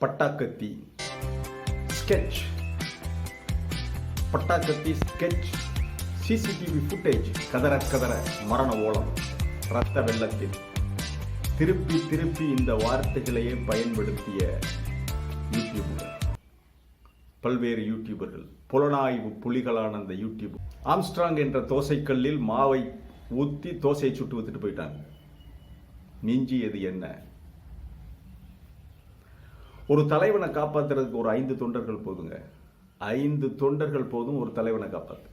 பட்டாக்கத்தி. Sketch பட்டாக்கத்தி sketch CCTV footage கதற கதற. மரண ஓலம். ரத்த வெள்ளத்தில். திருப்பி திருப்பி இந்த வார்த்தைகளையே பயன்படுத்திய யூடியூபர்கள் பல்வேறு யூடியூபர்கள் புலனாய்வு புலிகளான அந்த யூடியூப் ஆம்ஸ்ட்ராங் என்ற தோசைக்கல்லில் மாவை ஊற்றி தோசையை சுட்டு வித்துட்டு போயிட்டாங்க. மிஞ்சியது என்ன? ஒரு தலைவனை காப்பாத்துறதுக்கு ஒரு ஐந்து தொண்டர்கள் போதுங்க. ஐந்து தொண்டர்கள் போதும் ஒரு தலைவனை காப்பாற்று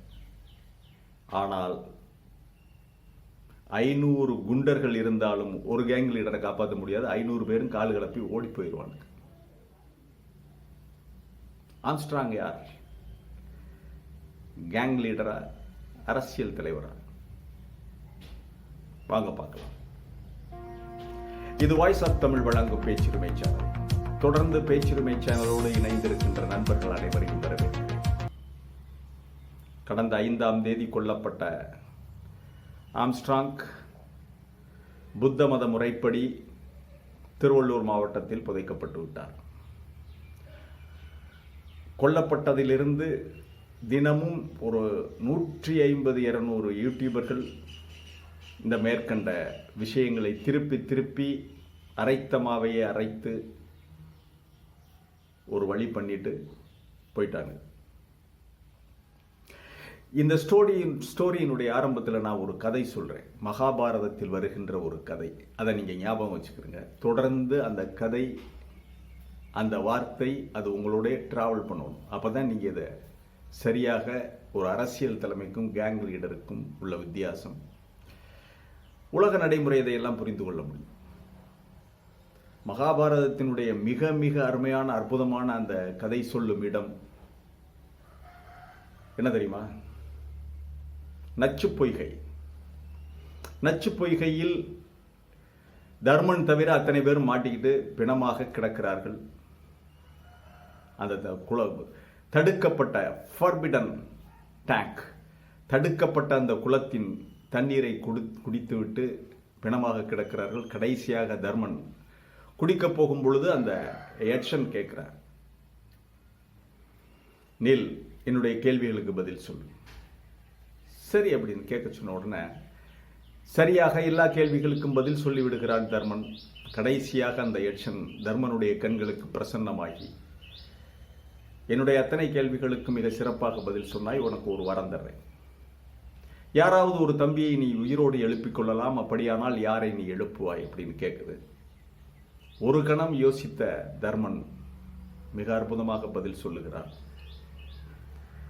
ஆனால் ஐநூறு குண்டர்கள் இருந்தாலும் ஒரு கேங் லீடரை காப்பாற்ற முடியாது. ஐநூறு பேரும் கால் கலப்பி ஓடி போயிடுவானுங்க ஆம்ஸ்ட்ராங் யார்? கேங் லீடரா அரசியல் தலைவரா? வாங்க பார்க்கலாம். இது வாய்ஸ் ஆஃப் தமிழ் வழங்கும் பேச்சுரிமை சேனல் தொடர்ந்து பேச்சுரிமை சேனலோடு இணைந்திருக்கின்ற நண்பர்கள் அனைவரையும் வரவேற்கிறேன். கடந்த ஐந்தாம் தேதி கொல்லப்பட்ட ஆம்ஸ்ட்ராங் புத்த மத முறைப்படி திருவள்ளூர் மாவட்டத்தில் புதைக்கப்பட்டு விட்டார். கொல்லப்பட்டதிலிருந்து தினமும் ஒரு நூற்றி ஐம்பது இருநூறு யூடியூபர்கள் இந்த மேற்கண்ட விஷயங்களை திருப்பி திருப்பி அரைத்தமாவையே அரைத்து ஒரு வழி பண்ணிட்டு போயிட்டாங்க. இந்த ஸ்டோரியின் ஸ்டோரியினுடைய ஆரம்பத்தில் நான் ஒரு கதை சொல்கிறேன் மகாபாரதத்தில் வருகின்ற ஒரு கதை. அதை நீங்கள் ஞாபகம் வச்சுக்கிறீங்க தொடர்ந்து அந்த கதை அந்த வார்த்தை அது உங்களுடைய ட்ராவல் பண்ணணும். அப்போ தான் நீங்கள் இதை சரியாக ஒரு அரசியல் தலைமைக்கும் கேங் லீடருக்கும் உள்ள வித்தியாசம் உலக நடைமுறை இதையெல்லாம் புரிந்து கொள்ள முடியும். மகாபாரதத்தினுடைய மிக மிக அருமையான அற்புதமான அந்த கதை சொல்லும் இடம். என்ன தெரியுமா? நச்சு பொய்கை. நச்சு பொய்கையில் தர்மன் தவிர அத்தனை பேரும் மாட்டிக்கிட்டு பிணமாக கிடக்கிறார்கள். அந்த த- குல தடுக்கப்பட்ட ஃபர்பிடன் டேங்க் தடுக்கப்பட்ட அந்த குளத்தின் தண்ணீரை குடி குடித்துவிட்டு பிணமாக கிடக்கிறார்கள். கடைசியாக தர்மன் குடிக்கப் போகும் பொழுது அந்த எட்சன் கேட்குற நில் என்னுடைய கேள்விகளுக்கு பதில் சொல்லு சரி அப்படின்னு கேட்க சொன்ன உடனே சரியாக எல்லா கேள்விகளுக்கும் பதில் சொல்லிவிடுகிறான் தர்மன். கடைசியாக அந்த யட்சன் தர்மனுடைய கண்களுக்கு பிரசன்னமாகி என்னுடைய அத்தனை கேள்விகளுக்கு மிக சிறப்பாக பதில் சொன்னாய் உனக்கு ஒரு வரம் தர்றேன். யாராவது ஒரு தம்பியை நீ உயிரோடு எழுப்பிக் கொள்ளலாம் அப்படியானால் யாரை நீ எழுப்புவாய் அப்படின்னு கேட்குது. ஒரு கணம் யோசித்த தர்மன் மிக அற்புதமாக பதில் சொல்லுகிறார்.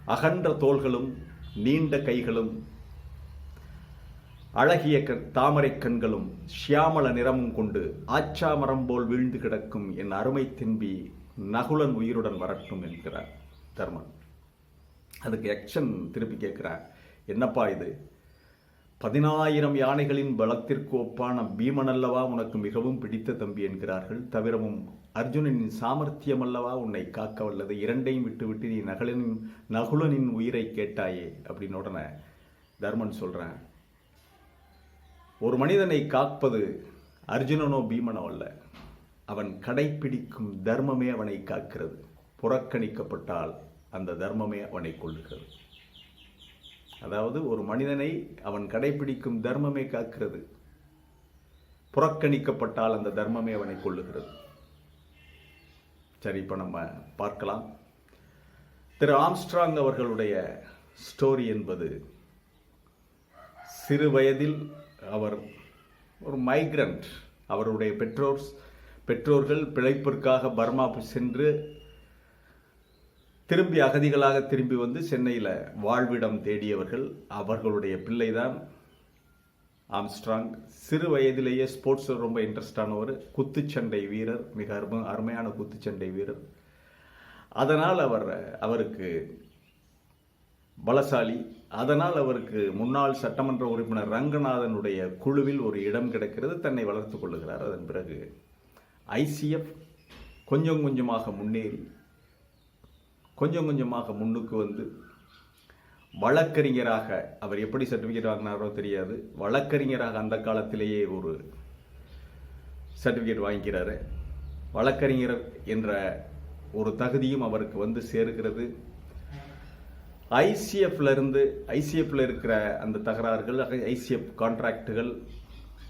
அகன்ற தோள்களும் நீண்ட கைகளும் அழகிய கண் தாமரை கண்களும் ஷியாமல நிறமும் கொண்டு ஆச்சாமரம் போல் வீழ்ந்து கிடக்கும் என் அருமை தின்பி நகுலன் உயிருடன் வரட்டும் என்கிறார் தர்மன். அதுக்கு எக்ஷன் திருப்பி கேட்குறார். என்னப்பா இது? பதினாயிரம் யானைகளின் பலத்திற்கு ஒப்பான பீமன் அல்லவா உனக்கு மிகவும் பிடித்த தம்பி என்கிறார்கள். தவிரவும் அர்ஜுனனின் சாமர்த்தியம் அல்லவா உன்னை காக்க வல்லது. இரண்டையும் விட்டுவிட்டு நீ நகலனின் நகுலனின் உயிரை கேட்டாயே அப்படின்னு உடனே தர்மன் சொல்கிறேன் ஒரு மனிதனை காப்பது அர்ஜுனனோ பீமனோ அல்ல. அவன் கடைப்பிடிக்கும் தர்மமே அவனை காக்கிறது. புறக்கணிக்கப்பட்டால் அந்த தர்மமே அவனை கொள்ளுகிறது அதாவது ஒரு மனிதனை அவன் கடைப்பிடிக்கும் தர்மமே காக்கிறது. புறக்கணிக்கப்பட்டால் அந்த தர்மமே அவனை கொள்ளுகிறது சரி இப்போ நம்ம பார்க்கலாம். திரு ஆம்ஸ்ட்ராங் அவர்களுடைய ஸ்டோரி என்பது சிறு வயதில் அவர் ஒரு மைக்ரண்ட். அவருடைய பெற்றோர் பெற்றோர்கள் பிழைப்பிற்காக பர்மா சென்று திரும்பி அகதிகளாக திரும்பி வந்து சென்னையில் வாழ்விடம் தேடியவர்கள் அவர்களுடைய பிள்ளைதான் ஆம்ஸ்ட்ராங். சிறு வயதிலேயே ஸ்போர்ட்ஸில் ரொம்ப இன்ட்ரெஸ்டானவர் குத்துச்சண்டை வீரர் மிக அரும அருமையான குத்துச்சண்டை வீரர். அதனால் அவர் அவருக்கு பலசாலி. அதனால் அவருக்கு முன்னாள் சட்டமன்ற உறுப்பினர் ரங்கநாதனுடைய குழுவில் ஒரு இடம் கிடைக்கிறது. தன்னை வளர்த்து கொள்ளுகிறார். அதன் பிறகு ஐசிஎஃப் கொஞ்சம் கொஞ்சமாக முன்னேறி கொஞ்சம் கொஞ்சமாக முன்னுக்கு வந்து வழக்கறிஞராக அவர் எப்படி சர்டிஃபிகேட் வாங்கினாரோ தெரியாது. வழக்கறிஞராக அந்த காலத்திலேயே ஒரு சர்டிஃபிகேட் வாங்கிக்கிறாரு. வழக்கறிஞர் என்ற ஒரு தகுதியும் அவருக்கு வந்து சேர்கிறது. ஐசிஎஃப்ல இருந்து ஐசிஎஃப்ல இருக்கிற அந்த தகராறுகள் ஐசிஎஃப் கான்ட்ராக்டுகள்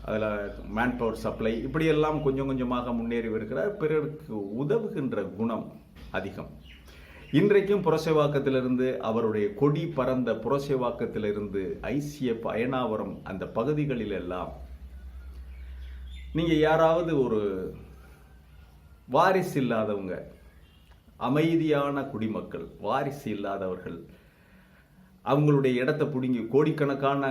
அதில் மேன் பவர் சப்ளை இப்படியெல்லாம் கொஞ்சம் கொஞ்சமாக முன்னேறி வருகிறார். பிறருக்கு உதவுகின்ற குணம் அதிகம். இன்றைக்கும் புரசைவாக்கத்திலிருந்து அவருடைய கொடி பறந்த புரசைவாக்கத்திலிருந்து ஐசிஎஃப் அயனாவரம் அந்த பகுதிகளில் எல்லாம் நீங்கள் யாராவது ஒரு வாரிசு இல்லாதவங்க அமைதியான குடிமக்கள் வாரிசு இல்லாதவர்கள் அவங்களுடைய இடத்தை பிடுங்கி கோடிக்கணக்கான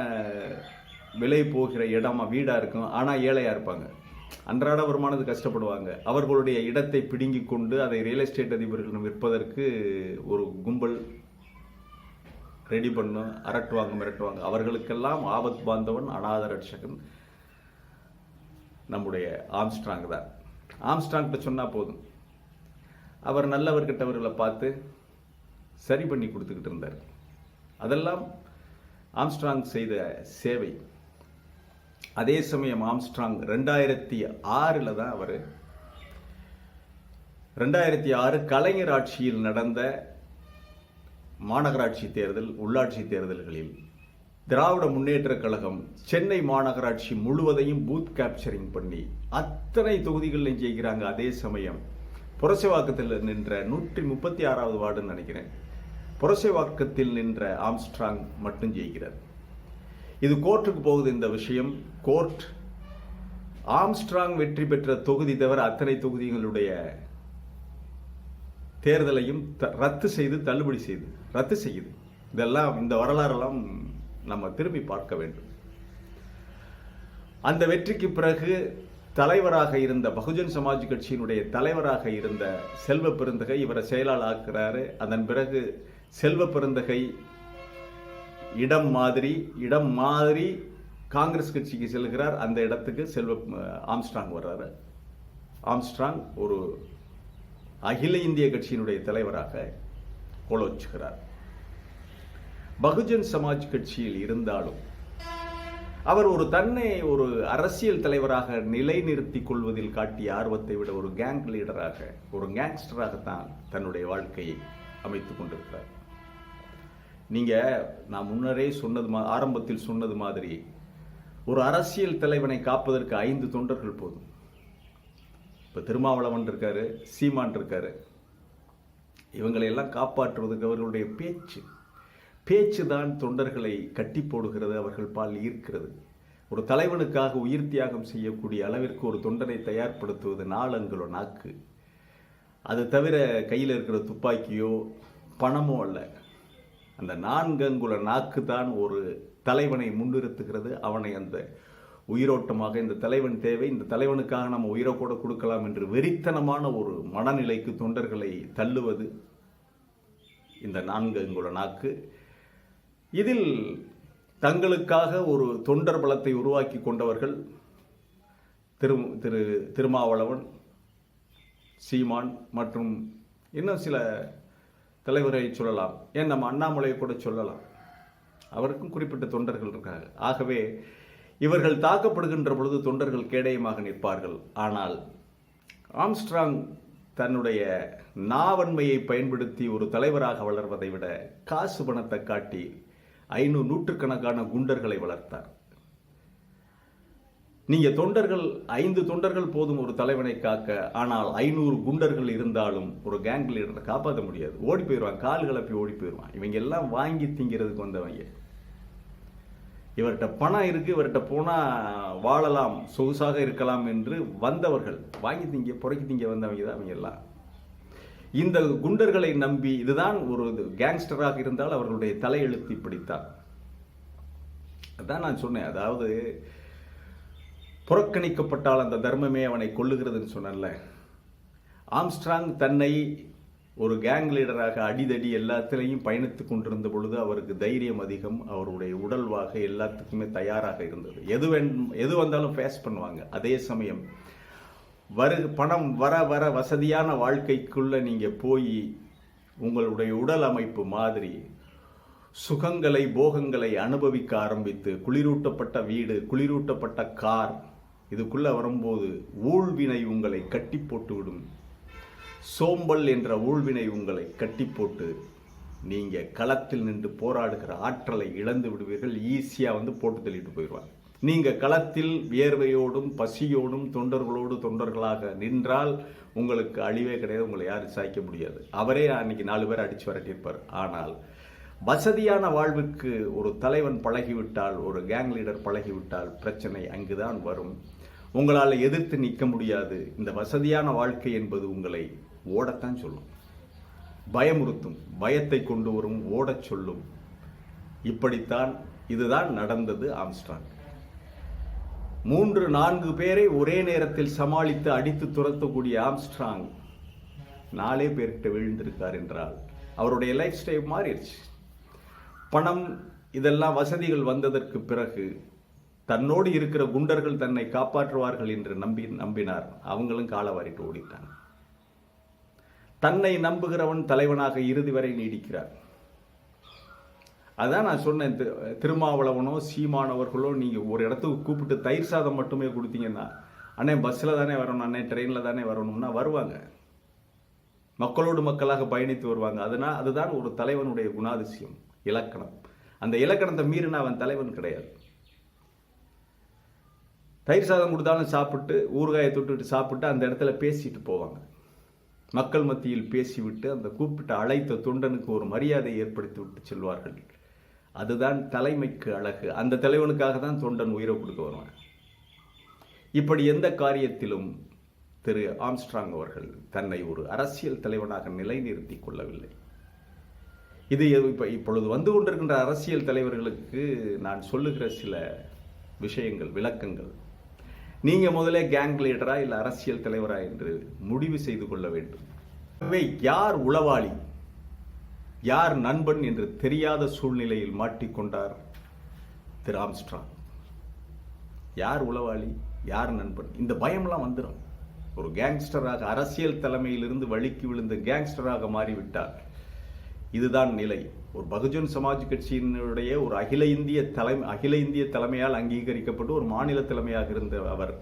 விலை போகிற இடமா வீடாக இருக்கும் ஆனால் ஏழையாக இருப்பாங்க. அன்றாட வருமானது கஷ்டப்படுவாங்க. அவர்களுடைய இடத்தை பிடுங்கி கொண்டு அதை ரியல் எஸ்டேட் அதிபர்களிடம் விற்பதற்கு ஒரு கும்பல் ரெடி பண்ணும் அரட்டுவாங்க மிரட்டுவாங்க. அவர்களுக்கெல்லாம் ஆபத் பாந்தவன் அநாத ரட்சகன் நம்முடைய ஆம்ஸ்ட்ராங் தான். ஆம்ஸ்ட்ராங்கிட்ட சொன்னால் போதும். அவர் நல்லவர் கெட்டவர்களை பார்த்து சரி பண்ணி கொடுத்துக்கிட்டு இருந்தார். அதெல்லாம் ஆம்ஸ்ட்ராங் செய்த சேவை. அதே சமயம் ஆம்ஸ்ட்ராங் ரெண்டாயிரத்தி ஆறில் தான் அவர். ரெண்டாயிரத்தி ஆறு கலைஞர் ஆட்சியில் நடந்த மாநகராட்சி தேர்தல் உள்ளாட்சி தேர்தல்களில் திராவிட முன்னேற்றக் கழகம் சென்னை மாநகராட்சி முழுவதையும் பூத் கேப்சரிங் பண்ணி அத்தனை தொகுதிகளில் ஜெயிக்கிறாங்க. அதே சமயம் புரசைவாக்கத்தில் நின்ற நூற்றி முப்பத்தி ஆறாவது வார்டுன்னு நினைக்கிறேன். புரசைவாக்கத்தில் நின்ற ஆம்ஸ்ட்ராங் மட்டும் ஜெயிக்கிறார். இது கோர்ட்டுக்கு போகுது இந்த விஷயம். கோர்ட் ஆம்ஸ்ட்ராங் வெற்றி பெற்ற தொகுதி தவிர அத்தனை தொகுதிகளுடைய தேர்தலையும் ரத்து செய்து தள்ளுபடி செய்து ரத்து செய்யுது. இதெல்லாம் இந்த வரலாறெல்லாம் நம்ம திரும்பி பார்க்க வேண்டும். அந்த வெற்றிக்கு பிறகு தலைவராக இருந்த பகுஜன் சமாஜ் கட்சியினுடைய தலைவராக இருந்த செல்வ பெருந்தகை இவரை செயலாளர் ஆக்குறாரு. அதன் பிறகு செல்வ பெருந்தகை இடம் மாதிரி இடம் மாதிரி காங்கிரஸ் கட்சிக்கு செல்கிறார். அந்த இடத்துக்கு செல்வ ஆம்ஸ்ட்ராங் வர்றாரு. ஆம்ஸ்ட்ராங் ஒரு அகில இந்திய கட்சியினுடைய தலைவராக கோலோச்சுகிறார். பகுஜன் சமாஜ் கட்சியில் இருந்தாலும் அவர் ஒரு தன்னை ஒரு அரசியல் தலைவராக நிலைநிறுத்தி கொள்வதில் காட்டிய ஆர்வத்தை விட ஒரு கேங் லீடராக ஒரு கேங்ஸ்டராகத்தான் தன்னுடைய வாழ்க்கையை அமைத்துக் கொண்டிருக்கிறார். நீங்கள் நான் முன்னரே சொன்னது மா ஆரம்பத்தில் சொன்னது மாதிரி ஒரு அரசியல் தலைவனை காப்பதற்கு ஐந்து தொண்டர்கள் போதும். இப்போ திருமாவளவன் இருக்காரு சீமான் இருக்காரு. இவங்களை எல்லாம் காப்பாற்றுவதற்கு அவர்களுடைய பேச்சு. பேச்சு தான் தொண்டர்களை கட்டி போடுகிறது அவர்கள் பால் ஈர்க்கிறது. ஒரு தலைவனுக்காக உயிர் தியாகம் செய்யக்கூடிய அளவிற்கு ஒரு தொண்டனை தயார்படுத்துவது நாளங்களோ நாக்கு. அது தவிர கையில் இருக்கிற துப்பாக்கியோ பணமோ அல்ல. அந்த நான்கங்குல நாக்கு தான் ஒரு தலைவனை முன்னிறுத்துகிறது. அவனை அந்த உயிரோட்டமாக இந்த தலைவன் தேவை இந்த தலைவனுக்காக நம்ம உயிரை கூட கொடுக்கலாம் என்று வெறித்தனமான ஒரு மனநிலைக்கு தொண்டர்களை தள்ளுவது இந்த நான்கு அங்குல நாக்கு. இதில் தங்களுக்காக ஒரு தொண்டர் பலத்தை உருவாக்கி கொண்டவர்கள் திரு திரு திருமாவளவன் சீமான் மற்றும் இன்னும் சில தலைவரை சொல்லலாம் ஏன் நம்ம அண்ணாமலையை கூட சொல்லலாம். அவருக்கும் குறிப்பிட்ட தொண்டர்கள் இருக்காங்க. ஆகவே இவர்கள் தாக்கப்படுகின்ற பொழுது தொண்டர்கள் கேடயமாக நிற்பார்கள். ஆனால் ஆம்ஸ்ட்ராங் தன்னுடைய நாவன்மையை பயன்படுத்தி ஒரு தலைவராக வளர்வதை விட காசு பணத்தை காட்டி ஐநூறு நூற்றுக்கணக்கான குண்டர்களை வளர்த்தார். நீங்க தொண்டர்கள் ஐந்து தொண்டர்கள் போதும் ஒரு தலைவனை காக்க ஆனால் ஐநூறு குண்டர்கள் இருந்தாலும் ஒரு கேங் லீடரை காப்பாற்ற முடியாது. ஓடி போயிடுவான் கால் கலப்பி ஓடி போயிடுவான். இவங்க எல்லாம் வாங்கி திங்கிறதுக்கு வந்தவங்க. இவர்கிட்ட பணம் இருக்கு இவர்கிட்ட போனா வாழலாம் சொகுசாக இருக்கலாம் என்று வந்தவர்கள் வாங்கி திங்க புறக்கி திங்க வந்தவங்க தான் அவங்க எல்லாம். இந்த குண்டர்களை நம்பி இதுதான் ஒரு கேங்ஸ்டராக இருந்தால் அவர்களுடைய தலையெழுத்து இப்படித்தான். அதான் நான் சொன்னேன். அதாவது புறக்கணிக்கப்பட்டால் அந்த தர்மமே அவனை கொள்ளுகிறதுன்னு சொன்னேன்ல. ஆம்ஸ்ட்ராங் தன்னை ஒரு கேங் லீடராக அடிதடி எல்லாத்திலையும் பயணித்து கொண்டிருந்த பொழுது அவருக்கு தைரியம் அதிகம். அவருடைய உடல்வாக எல்லாத்துக்குமே தயாராக இருந்தது. எது எது வந்தாலும் ஃபேஸ் பண்ணுவாங்க. அதே சமயம் வரு பணம் வர வர வசதியான வாழ்க்கைக்குள்ளே நீங்கள் போய் உங்களுடைய உடல் அமைப்பு மாதிரி சுகங்களை போகங்களை அனுபவிக்க ஆரம்பித்து குளிரூட்டப்பட்ட வீடு குளிரூட்டப்பட்ட கார் இதுக்குள்ளே வரும்போது ஊழ்வினை உங்களை கட்டி போட்டுவிடும். சோம்பல் என்ற ஊழ்வினை உங்களை கட்டி போட்டு நீங்கள் களத்தில் நின்று போராடுகிற ஆற்றலை இழந்து விடுவீர்கள். ஈஸியாக வந்து போட்டு தள்ளிட்டு போயிடுவாங்க. நீங்கள் களத்தில் வியர்வையோடும் பசியோடும் தொண்டர்களோடு தொண்டர்களாக நின்றால் உங்களுக்கு அழிவே கிடையாது. உங்களை யாரும் சாய்க்க முடியாது. அவரே அன்னைக்கு நாலு பேர் அடித்து வரட்டியிருப்பார். ஆனால் வசதியான வாழ்வுக்கு ஒரு தலைவன் பழகிவிட்டால் ஒரு கேங் லீடர் பழகிவிட்டால் பிரச்சனை அங்குதான் வரும். உங்களால் எதிர்த்து நிற்க முடியாது. இந்த வசதியான வாழ்க்கை என்பது உங்களை ஓடத்தான் சொல்லும். பயமுறுத்தும். பயத்தை கொண்டு வரும் ஓடச் சொல்லும். இப்படித்தான் இதுதான் நடந்தது ஆம்ஸ்ட்ராங். மூன்று நான்கு பேரை ஒரே நேரத்தில் சமாளித்து அடித்து துரத்தக்கூடிய ஆம்ஸ்ட்ராங் நாலே பேர்கிட்ட விழுந்திருக்கார் என்றால் அவருடைய லைஃப் ஸ்டைல் மாறிடுச்சு. பணம் இதெல்லாம் வசதிகள் வந்ததற்கு பிறகு தன்னோடு இருக்கிற குண்டர்கள் தன்னை காப்பாற்றுவார்கள் என்று நம்பி நம்பினார். அவங்களும் காலவாரிட்டு ஓடிட்டாங்க. தன்னை நம்புகிறவன் தலைவனாக இறுதி வரை நீடிக்கிறார். அதான் நான் சொன்னேன் திருமாவளவனோ சீமானவர்களோ நீங்கள் ஒரு இடத்துக்கு கூப்பிட்டு தயிர் சாதம் மட்டுமே கொடுத்தீங்கன்னா அண்ணே பஸ்ஸில் தானே வரணும் அண்ணே ட்ரெயினில் தானே வரணும்னா வருவாங்க. மக்களோடு மக்களாக பயணித்து வருவாங்க. அதனால் அதுதான் ஒரு தலைவனுடைய குணாதிசயம். இலக்கணம். அந்த இலக்கணத்தை மீறின அவன் தலைவன் கிடையாது. தயிர் சாதம் கொடுத்தாலும் சாப்பிட்டு ஊறுகாயை தொட்டுட்டு சாப்பிட்டு அந்த இடத்துல பேசிட்டு போவாங்க. மக்கள் மத்தியில் பேசிவிட்டு அந்த கூப்பிட்ட அழைத்த தொண்டனுக்கு ஒரு மரியாதை ஏற்படுத்தி விட்டு செல்வார்கள். அதுதான் தலைமைக்கு அழகு. அந்த தலைவனுக்காக தான் தொண்டன் உயிரை கொடுக்க வருவான். இப்படி எந்த காரியத்திலும் திரு ஆம்ஸ்ட்ராங் அவர்கள் தன்னை ஒரு அரசியல் தலைவனாக நிலைநிறுத்திக் கொள்ளவில்லை. இது இப்போ இப்பொழுது வந்து கொண்டிருக்கின்ற அரசியல் தலைவர்களுக்கு நான் சொல்லுகிற சில விஷயங்கள் விளக்கங்கள். நீங்கள் முதலே கேங் லீடரா இல்லை அரசியல் தலைவரா என்று முடிவு செய்து கொள்ள வேண்டும். எனவே யார் உளவாளி? யார் நண்பன் என்று தெரியாத சூழ்நிலையில் மாட்டிக்கொண்டார் திரு ஆம்ஸ்ட்ராங். யார் உளவாளி? யார் நண்பன்? இந்த பயம்லாம் வந்துடும் ஒரு கேங்ஸ்டராக அரசியல் தலைமையிலிருந்து வழுக்கி விழுந்த கேங்ஸ்டராக மாறிவிட்டார். இதுதான் நிலை. ஒரு பகுஜன் சமாஜ் கட்சியினுடைய ஒரு அகில இந்திய தலைமை அகில இந்திய தலைமையால் அங்கீகரிக்கப்பட்டு ஒரு மாநில தலைமையாக இருந்த அவர்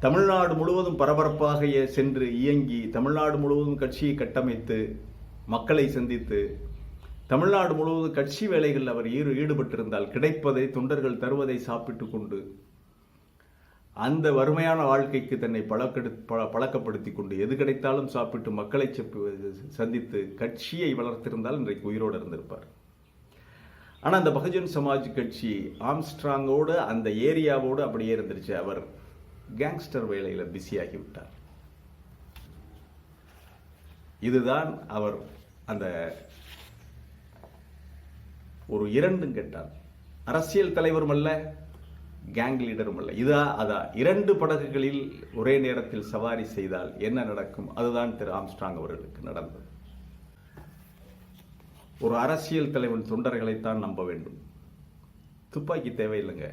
தமிழ்நாடு முழுவதும் பரபரப்பாக சென்று இயங்கி தமிழ்நாடு முழுவதும் கட்சியை கட்டமைத்து மக்களை சந்தித்து தமிழ்நாடு முழுவதும் கட்சி வேலைகளில் அவர் ஈடு ஈடுபட்டிருந்தால் கிடைப்பதை தொண்டர்கள் தருவதை சாப்பிட்டு கொண்டு அந்த வறுமையான வாழ்க்கைக்கு தன்னை பழக்கெடு பழ பழக்கப்படுத்தி கொண்டு எது கிடைத்தாலும் சாப்பிட்டு மக்களை செப்பு- சந்தித்து கட்சியை வளர்த்திருந்தால் இன்றைக்கு உயிரோடு இருந்திருப்பார். ஆனால் அந்த பகுஜன் சமாஜ் கட்சி ஆம்ஸ்ட்ராங்கோடு அந்த ஏரியாவோடு அப்படியே இருந்துருச்சு. அவர் கேங்ஸ்டர் வேலையில் பிஸியாகி விட்டார். இதுதான் அவர் அந்த ஒரு இரண்டும் கேட்டார். அரசியல் தலைவரும் அல்ல கேங் லீடரும் அல்ல இதா அதா. இரண்டு படகுகளில் ஒரே நேரத்தில் சவாரி செய்தால் என்ன நடக்கும்? அதுதான் திரு ஆம்ஸ்ட்ராங் அவர்களுக்கு நடந்தது. ஒரு அரசியல் தலைவன் தொண்டர்களைத்தான் நம்ப வேண்டும். துப்பாக்கி தேவையில்லைங்க.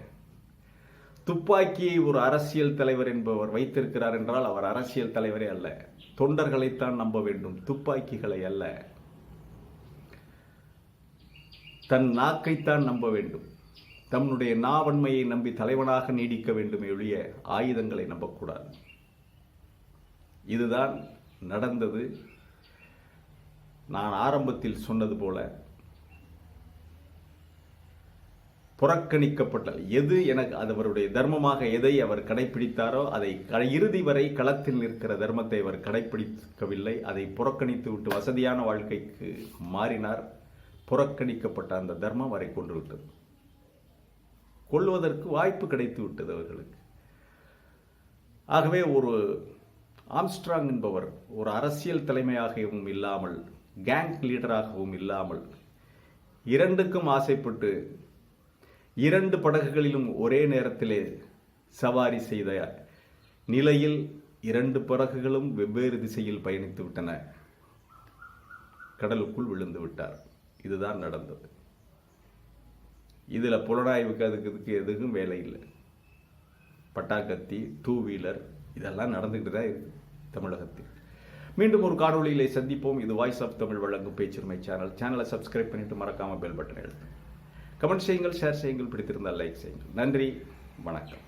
துப்பாக்கியை ஒரு அரசியல் தலைவர் என்பவர் வைத்திருக்கிறார் என்றால் அவர் அரசியல் தலைவரே அல்ல. தொண்டர்களைத்தான் நம்ப வேண்டும். துப்பாக்கிகளை அல்ல. தன் நாக்கைத்தான் நம்ப வேண்டும். தன்னுடைய நாவன்மையை நம்பி தலைவனாக நீடிக்க வேண்டுமே ஒழிய ஆயுதங்களை நம்பக்கூடாது. இதுதான் நடந்தது. நான் ஆரம்பத்தில் சொன்னது போல புறக்கணிக்கப்பட்ட எது எனக்கு அது அவருடைய தர்மமாக எதை அவர் கடைபிடித்தாரோ அதை க- இறுதி வரை களத்தில் நிற்கிற தர்மத்தை அவர் கடைபிடிக்கவில்லை அதை புறக்கணித்து விட்டு வசதியான வாழ்க்கைக்கு மாறினார். புறக்கணிக்கப்பட்ட அந்த தர்மம் வரை கொண்டு விட்டது கொள்வதற்கு வாய்ப்பு கிடைத்து விட்டது அவர்களுக்கு. ஆகவே ஒரு ஆம்ஸ்ட்ராங் என்பவர் ஒரு அரசியல் தலைமையாகவும் இல்லாமல் கேங் லீடராகவும் இல்லாமல் இரண்டுக்கும் ஆசைப்பட்டு இரண்டு படகுகளிலும் ஒரே நேரத்திலே சவாரி செய்த நிலையில் இரண்டு படகுகளும் வெவ்வேறு திசையில் பயணித்து விட்டன. கடலுக்குள் விழுந்து விட்டார். இதுதான் நடந்தது. இதில் புலனாய்வுக்கு அதுக்கு இதுக்கு எதுக்கும் வேலை இல்லை. பட்டாக்கத்தி டூ வீலர் இதெல்லாம் நடந்துக்கிட்டு தான் இருக்குது தமிழகத்தில். மீண்டும் ஒரு காணொலியிலே சந்திப்போம். இது வாய்ஸ் ஆஃப் தமிழ் வழங்கும் பேச்சுரிமை சேனல் சேனலை சப்ஸ்கிரைப் பண்ணிட்டு மறக்காமல் பெல் பட்டன் எழுத்து கமெண்ட் செய்யுங்கள் ஷேர் செய்யுங்கள் பிடித்திருந்தால் லைக் செய்யுங்கள். நன்றி வணக்கம்.